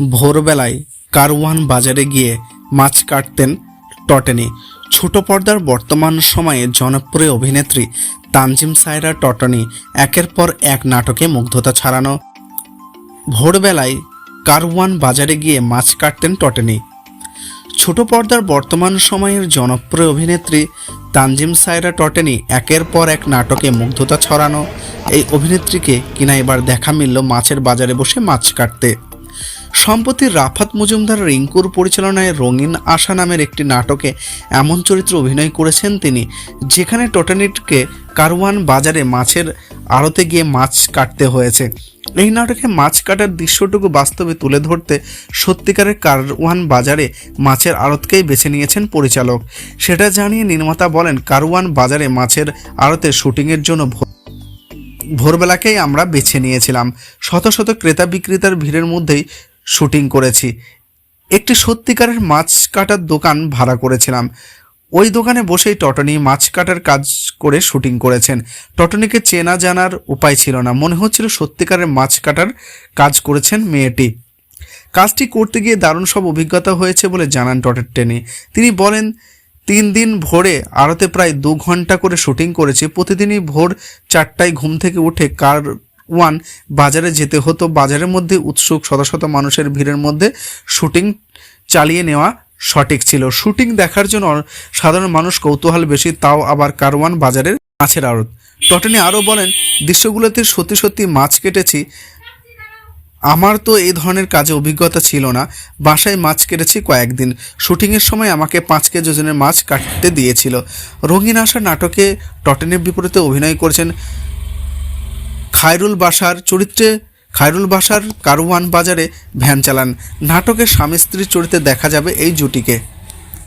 ভোরবেলায় কারওয়ান বাজারে গিয়ে মাছ কাটতেন টটেনি। ছোট পর্দার বর্তমান সময়ে জনপ্রিয় অভিনেত্রী তানজিম সায়রা টটনি একের পর এক নাটকে মুগ্ধতা ছাড়ানো। ভোরবেলায় কারওয়ান বাজারে গিয়ে মাছ কাটতেন টটেনি। ছোট পর্দার বর্তমান সময়ের জনপ্রিয় অভিনেত্রী তানজিম সায়রা টটেনি একের পর এক নাটকে মুগ্ধতা ছড়ানো। এই অভিনেত্রীকে কিনা এবার দেখা মিলল মাছের বাজারে বসে মাছ কাটতে। সম্প্রতি রাফাত মজুমদার রিঙ্কুর পরিচালনায় রঙিন আশা নামের একটি নাটকে এমন চরিত্র অভিনয় করেছেন তিনি, যেখানে টটানিটকে কারওয়ান বাজারে মাছের আড়তে গিয়ে মাছ কাটতে হয়েছে। এই নাটকে মাছ কাটার দৃশ্যটুকু বাস্তবে তুলে ধরতে সত্যিকারের কারওয়ান বাজারে মাছের আড়তকেই বেছে নিয়েছেন পরিচালক। সেটা জানিয়ে নির্মাতা বলেন, কারওয়ান বাজারে মাছের আড়তে শুটিংয়ের জন্য ভোরবেলাকেই আমরা বেছে নিয়েছিলাম। শত শত ক্রেতা বিক্রেতার ভিড়ের মধ্যেই শুটিং করেছি। একটি সত্যিকারের মাছ কাটার দোকান ভাড়া করেছিলাম। ওই দোকানে বসেই টটনি মাছ কাটার কাজ করে শুটিং করেছেন। টটনিকে চেনা জানার উপায় ছিল না। মনে হচ্ছিল সত্যিকারের মাছ কাটার কাজ করেছেন মেয়েটি। কাজটি করতে গিয়ে দারুণ সব অভিজ্ঞতা হয়েছে বলে জানান টটের টেনে। তিনি বলেন, তিন দিন ভোরে আড়তে প্রায় দু ঘণ্টা করে শুটিং করেছি। প্রতিদিনই ভোর চারটায় ঘুম থেকে উঠে কার ওয়ান বাজারে যেতে হতো। বাজারের মধ্যে উৎসুক শত শত মানুষের ভিড়ের মধ্যে শুটিং চালিয়ে নেওয়া সঠিক ছিল। শুটিং দেখার জন্য সাধারণ মানুষ কৌতূহল বেশি, তাও আবার কারওয়ান বাজারের মাছের আড়ত। টটেনি আরও বলেন, দৃশ্যগুলোতে সত্যি সত্যি মাছ কেটেছি। আমার তো এই ধরনের কাজে অভিজ্ঞতা ছিল না। বাসায় মাছ কেটেছি কয়েকদিন। শুটিংয়ের সময় আমাকে পাঁচ কেজি ওজনের মাছ কাটতে দিয়েছিল। রঙিন আশা নাটকে টটেনের বিপরীতে অভিনয় করেছেন খায়রুল বাসার চরিত্রে খায়রুল বাসার কারওয়ান বাজারে ভ্যান চালান। নাটকে স্বামী স্ত্রীর চরিত্রে দেখা যাবে এই জুটিকে।